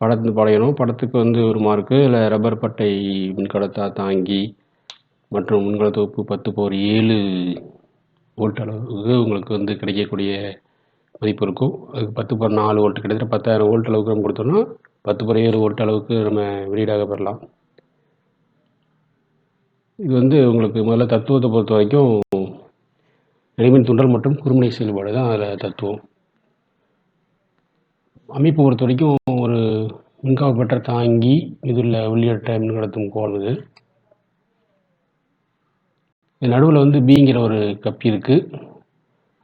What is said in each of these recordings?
படத்து படையணும். படத்துக்கு வந்து ஒரு மார்க்கு இல்லை ரப்பர் பட்டை மின்கடத்தா தாங்கி மற்றும் மின்கல தொகுப்பு பத்து போர் ஏழு வோல்ட் அளவுக்கு உங்களுக்கு வந்து கிடைக்கக்கூடிய மதிப்பு இருக்கும். அதுக்கு பத்து போர் நாலு வோல்ட் கிட்டத்தட்ட பத்தாயிரம் வோல்ட் அளவுக்கு நம்ம கொடுத்தோம்னா பத்து போர் ஏழு வோல்ட் அளவுக்கு நம்ம வெளியீடாக பெறலாம். இது வந்து உங்களுக்கு முதல்ல தத்துவத்தை பொறுத்த வரைக்கும் இடைமின் துண்டல் மற்றும் குறுமுனை செயல்பாடு தான் அதில் தத்துவம். அமைப்பு பொறுத்த வரைக்கும் ஒரு மின்காப்பு தாங்கி இதில் உள்ளிட்ட மின்கடத்தும் கோல் இது. இது நடுவில் வந்து பிங்கிற ஒரு கப்பி இருக்குது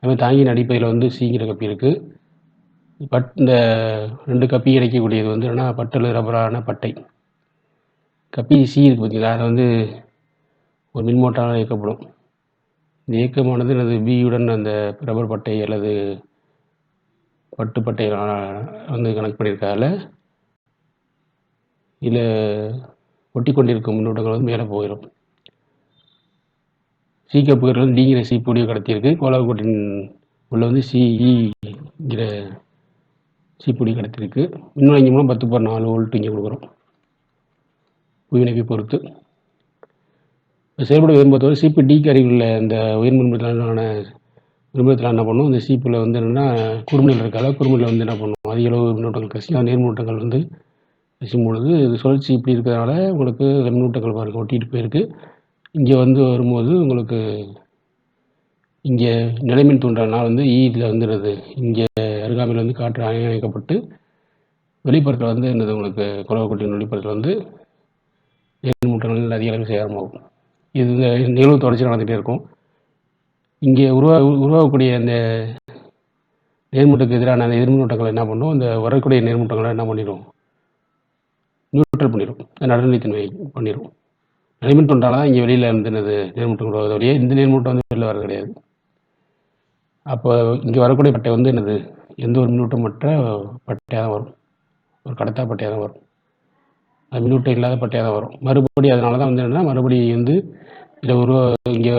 அதுமாதிரி தாங்கியின் அடிப்படையில் வந்து சிங்கிற கப்பி இருக்குது பட் இந்த ரெண்டு கப்பி கிடைக்கக்கூடியது வந்து என்னென்னா பட்டில் ரப்பரான பட்டை. கப்பி சி இருக்குது பார்த்தீங்களா அதை வந்து ஒரு மின்மோட்டாரால் இயக்கப்படும். இந்த இயக்கமானது எனது பியுடன் அந்த ரப்பர் பட்டை அல்லது பட்டு பட்டை வந்து கனெக்ட் பண்ணியிருக்கால இல்லை ஒட்டி கொண்டிருக்கும் மின்னூட்டங்கள் வந்து மேலே போயிடும் சி கப்புகள் டிங்கிற சி பொடியை கடத்தியிருக்கு. கோலாகோட்டின் உள்ள வந்து சிஇங்கிற சி பொடி கடத்தியிருக்கு. இன்னும் மூலம் பத்து பார் நாலு வோல்ட் இங்கே கொடுக்குறோம். புவியிணைப்பை பொறுத்து. செயல்பட விரும்பத்தோடு சிபி டிக்கு அருகில் அந்த உயர் மின்மத்திலான விரும்பத்தில் என்ன பண்ணும்? இந்த சீப்பில் வந்து என்னென்னா குறுமணியில் இருக்கால குறுமணியில் வந்து என்ன பண்ணும்? அதிக அளவு மின்னோட்டங்கள் கசி அந்த நேர்மின்னோட்டங்கள் வந்து கசியும் பொழுது இது சுழற்சி இப்படி இருக்கிறதுனால உங்களுக்கு மின்னூட்டங்கள் பாருங்கள் ஒட்டிகிட்டு போயிருக்கு. இங்கே வந்து வரும்போது உங்களுக்கு இங்கே நிலைமின் தூண்டல்னால் வந்து e ஈயில் வந்துடுது இங்கே அருகாமையில் வந்து காற்று அணைக்கப்பட்டு வெளிப்புறத்தில் வந்து என்னது உங்களுக்கு குளவக்குட்டியின் வெளிப்புறத்தில் வந்து நேர்மூட்டங்கள் அதிக அளவில் சேரமாகும் இது நிகழ்வு தொடர்ச்சி நடந்துகிட்டே இருக்கும். இங்கே உருவா உருவாகக்கூடிய அந்த நேர்மூட்டுக்கு எதிரான அந்த எதிர்மூட்டங்களை என்ன பண்ணும்? இந்த வரக்கூடிய நேர்மூட்டங்களை என்ன பண்ணிடும் நியூட்ரல் பண்ணிடும் நடுநிலைத்தன்மை பண்ணிடும் நடுமின் தொண்டால் தான் இங்கே வெளியில் இருந்து என்னது நேர்மூட்டம் வருவதோடைய இந்த நேர்மூட்டம் வந்து வெளியில் வர கிடையாது. அப்போ இங்கே வரக்கூடிய பட்டை வந்து என்னது எந்த ஒரு மின்னூட்டம் மற்ற பட்டையாக தான் வரும். ஒரு கடத்தா பட்டையாக தான் வரும். அது மின்னூட்டம் இல்லாத பட்டையாக தான் வரும். மறுபடி அதனால தான் வந்து என்னென்னா மறுபடி வந்து இதில் ஒரு இங்கே